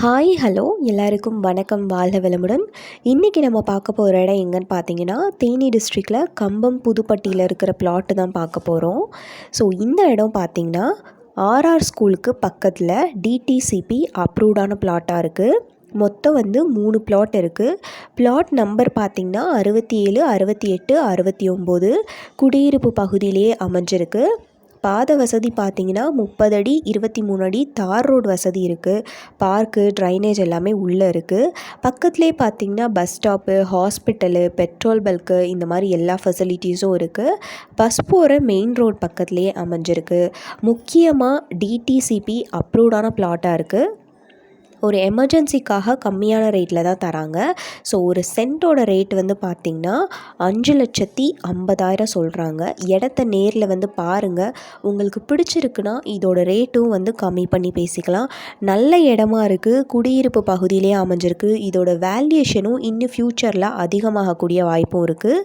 Hi hello எல்லாருக்கும் வணக்கம். வாழ்க வளமுடன். இன்றைக்கி நம்ம பார்க்க போகிற இடம் எங்கன்னு பார்த்தீங்கன்னா தேனி டிஸ்ட்ரிக்டில் கம்பம் புதுப்பட்டியில் இருக்கிற பிளாட்டு தான் பார்க்க போகிறோம் ஸோ இந்த இடம் பார்த்திங்கன்னா ஆர்ஆர் ஸ்கூலுக்கு பக்கத்தில் டிடிசிபி அப்ரூவ்டான பிளாட்டாக இருக்குது மொத்தம் வந்து மூணு பிளாட் இருக்குது பிளாட் நம்பர் பார்த்திங்கன்னா அறுபத்தி ஏழு அறுபத்தி எட்டு அறுபத்தி ஒம்பது குடியிருப்பு பகுதியிலேயே அமைஞ்சிருக்கு. பாத வசதி பார்த்தீங்கன்னா முப்பது அடி இருபத்தி மூணு அடி தார் ரோடு வசதி இருக்குது பார்க்கு ட்ரைனேஜ் எல்லாமே உள்ளே இருக்குது பக்கத்துலேயே பார்த்தீங்கன்னா bus stop hospital petrol bunk இந்த மாதிரி எல்லா ஃபெசிலிட்டிஸும் இருக்குது பஸ் போகிற மெயின் ரோட் பக்கத்துலேயே அமைஞ்சிருக்கு. முக்கியமாக டிடிசிபி அப்ரூவ்டான பிளாட்டாக இருக்குது ஒரு எமர்ஜென்சிக்காக கம்மியான ரேட்டில் தான் தராங்க. ஸோ ஒரு சென்ட்டோட ரேட் வந்து பார்த்திங்கன்னா அஞ்சு லட்சத்தி ஐம்பதாயிரம் சொல்கிறாங்க இடத்த நேரில் வந்து பாருங்கள் உங்களுக்கு பிடிச்சிருக்குன்னா இதோட ரேட்டும் வந்து கம்மி பண்ணி பேசிக்கலாம். நல்ல இடமா இருக்குது குடியிருப்பு பகுதியிலே அமைஞ்சிருக்கு. இதோட வேல்யூஷனும் இன்னும் ஃப்யூச்சரில் அதிகமாகக்கூடிய வாய்ப்பும் இருக்குது